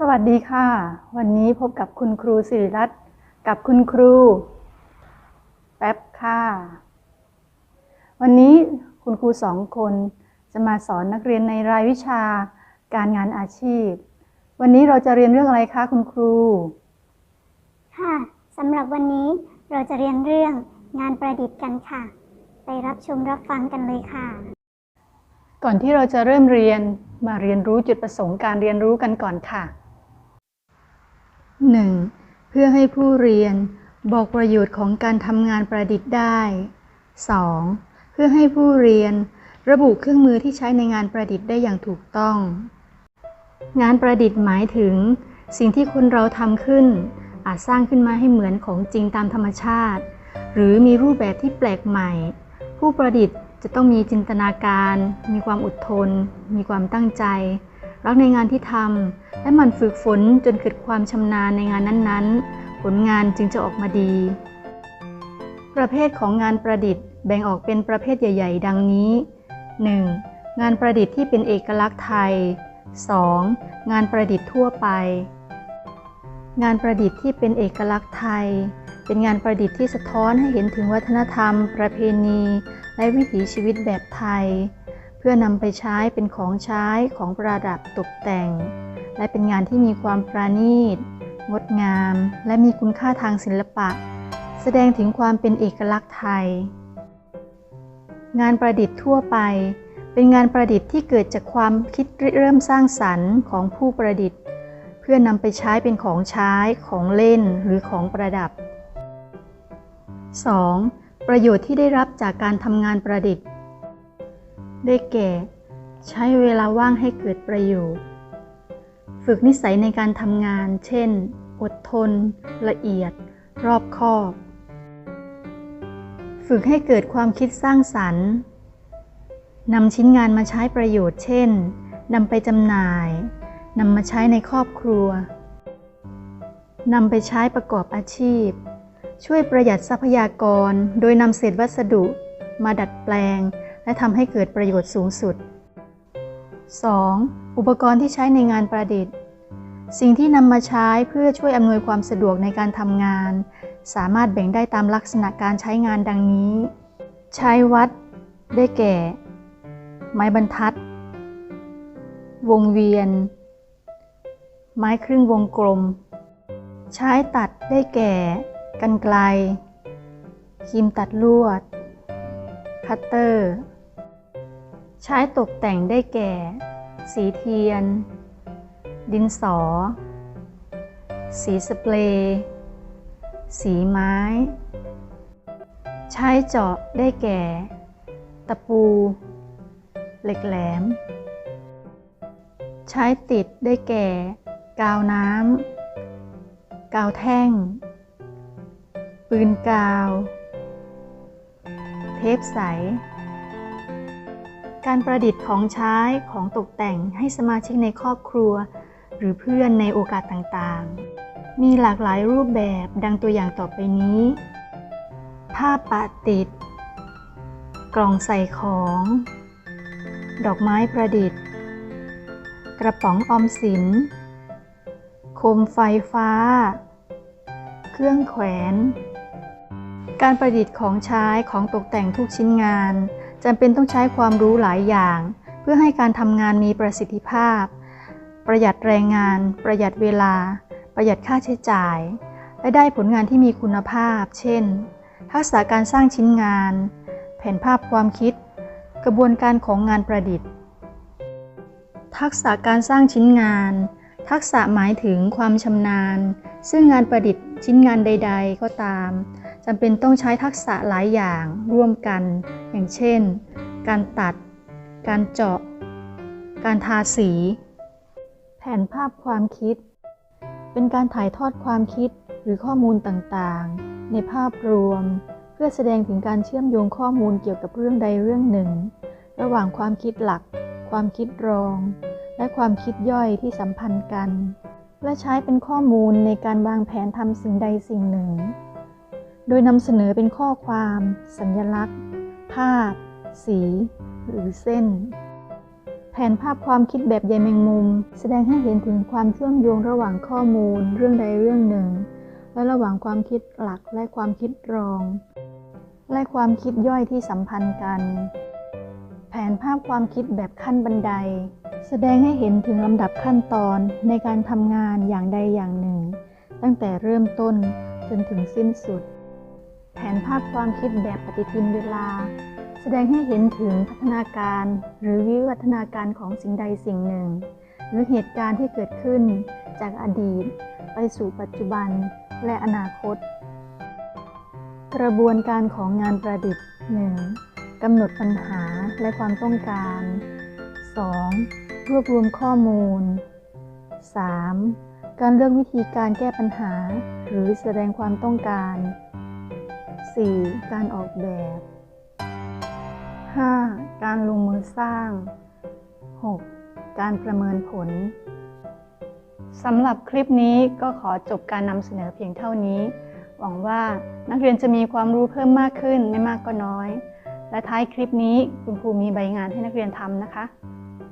สวัสดีค่ะ วันนี้พบกับคุณครูสิริรัตน์กับคุณครู แป๊บค่ะ วันนี้คุณครูสองคนจะมาสอนนักเรียนในรายวิชาการงานอาชีพ วันนี้เราจะเรียนเรื่องอะไรคะคุณครู ค่ะสำหรับวันนี้เราจะเรียนเรื่องงานประดิษฐ์กันค่ะ ไปรับชมรับฟังกันเลยค่ะ ก่อนที่เราจะเริ่มเรียนมาเรียนรู้จุดประสงค์การเรียนรู้กันก่อนค่ะ 1. เพื่อให้ผู้เรียนบอกประโยชน์ของการทำงานประดิษฐ์ได้ 2. เพื่อให้ผู้เรียนระบุเครื่องมือที่ใช้ในงานประดิษฐ์ได้อย่างถูกต้อง งานประดิษฐ์หมายถึง สิ่งที่คนเราทำขึ้น อาจสร้างขึ้นมาให้เหมือนของจริงตามธรรมชาติ หรือมีรูปแบบที่แปลกใหม่ ผู้ประดิษฐ์จะต้องมีจินตนาการ มีความอดทน มีความตั้งใจ รักในงานที่ทำและมันฝึกฝนจนเกิดความชำนาญในงานนั้นๆ ผลงานจึงจะออกมาดี ประเภทของงานประดิษฐ์แบ่งออกเป็นประเภทใหญ่ ๆ ดังนี้ 1. งานประดิษฐ์ที่เป็นเอกลักษณ์ไทย 2. งานประดิษฐ์ทั่วไป งานประดิษฐ์ที่เป็นเอกลักษณ์ไทย เป็นงานประดิษฐ์ที่สะท้อนให้เห็นถึงวัฒนธรรม ประเพณี และวิถีชีวิตแบบไทย พื่อนำไปใช้เป็นของใช้ของประดับตกแต่ง และเป็นงานที่มีความปราณีต งดงาม และมีคุณค่าทางศิลปะ แสดงถึงความเป็นเอกลักษณ์ไทย งานประดิษฐ์ทั่วไป เป็นงานประดิษฐ์ที่เกิดจากความคิดริเริ่มสร้างสรรค์ของผู้ประดิษฐ์ เพื่อนำไปใช้เป็นของใช้ของเล่นหรือของประดับ 2. ประโยชน์ที่ได้รับจากการทำงานประดิษฐ์ ได้แก่ ใช้เวลาว่างให้เกิดประโยชน์ ฝึกนิสัยในการทำงาน เช่น อดทน ละเอียด รอบคอบ ฝึกให้เกิดความคิดสร้างสรรค์นำชิ้นงานมาใช้ประโยชน์ เช่นนำไปจำหน่ายนำมาใช้ในครอบครัวนำไปใช้ประกอบอาชีพ ช่วยประหยัดทรัพยากร โดยนำเศษวัสดุ มาดัดแปลง และทำให้เกิดประโยชน์สูงสุด 2. อุปกรณ์ที่ใช้ในงานประดิษฐ์ สิ่งที่นำมาใช้เพื่อช่วยอำนวยความสะดวกในการทำงาน สามารถแบ่งได้ตามลักษณะการใช้งานดังนี้ ใช้วัด ได้แก่ ไม้บรรทัด วงเวียน ไม้ครึ่งวงกลม ใช้ตัดได้แก่ กันไกลครีมตัดลวด คัตเตอร์ ใช้ตกแต่งได้แก่ สีเทียน ดินสอ สีสเปรย์สีไม้ ใช้เจาะได้แก่ ตะปู เหล็กแหลม ใช้ติดได้แก่ กาวน้ำ กาวแท่ง ปืนกาว เทปใส การประดิษฐ์ของใช้ของตกแต่งให้สมาชิกในครอบครัว หรือเพื่อนในโอกาสต่างๆ มีหลากหลายรูปแบบดังตัวอย่างต่อไปนี้ ผ้าปะติด กล่องใส่ของ ดอกไม้ประดิษฐ์ กระป๋องออมสิน โคมไฟฟ้า เครื่องแขวน การประดิษฐ์ของใช้ของตกแต่งทุกชิ้นงาน จำเป็นต้องใช้ความรู้หลายอย่าง เพื่อให้การทำงานมีประสิทธิภาพ ประหยัดแรงงาน ประหยัดเวลา ประหยัดค่าใช้จ่าย และได้ผลงานที่มีคุณภาพ เช่น ทักษะการสร้างชิ้นงาน แผนภาพความคิด กระบวนการของงานประดิษฐ์ ทักษะการสร้างชิ้นงาน ทักษะหมายถึงความชำนาญ ซึ่งงานประดิษฐ์ ชิ้นงานใด ๆ ก็ตามจำเป็นต้องใช้ทักษะหลายอย่างร่วมกัน อย่างเช่น การตัด การเจาะ การทาสี แผนภาพความคิด เป็นการถ่ายทอดความคิดหรือข้อมูลต่างๆ ในภาพรวม เพื่อแสดงถึงการเชื่อมโยงข้อมูลเกี่ยวกับเรื่องใดเรื่องหนึ่ง ระหว่างความคิดหลัก ความคิดรอง และความคิดย่อยที่สัมพันธ์กัน และใช้เป็นข้อมูลในการวางแผนทำสิ่งใดสิ่งหนึ่ง โดยนำเสนอเป็นข้อความ สัญลักษณ์ ภาพ สี หรือเส้นแผแผนภาพความคิดแบบใยแมงมุม แสดงให้เห็นถึงความเชื่อมโยงระหว่างข้อมูล เรื่องใดเรื่องหนึ่ง และระหว่างความคิดหลักและความคิดรอง และความคิดย่อยที่สัมพันธ์กัน แผนภาพความคิดแบบขั้นบันได แสดงให้เห็นถึงลำดับขั้นตอนในการทำงานอย่างใดอย่างหนึ่ง ตั้งแต่เริ่มต้นจนถึงสิ้นสุด แผนภาพความคิดแบบปฏิทินเวลา แสดงให้เห็นถึงพัฒนาการหรือวิวัฒนาการของสิ่งใดสิ่งหนึ่ง หรือเหตุการณ์ที่เกิดขึ้นจากอดีต ไปสู่ปัจจุบันและอนาคต กระบวนการของงานประดิษฐ์ 1. กำหนดปัญหาและความต้องการ 2. รวบรวมข้อมูล 3. การเลือกวิธีการแก้ปัญหา หรือแสดงความต้องการ 4. การออกแบบ 5. การลงมือสร้าง 6. การประเมินผลสำหรับคลิปนี้ก็ขอจบการนำเสนอเพียงเท่านี้ หวังว่านักเรียนจะมีความรู้เพิ่มมากขึ้นไม่มากก็น้อย และท้ายคลิปนี้คุณครูมีใบงานให้นักเรียนทำนะคะ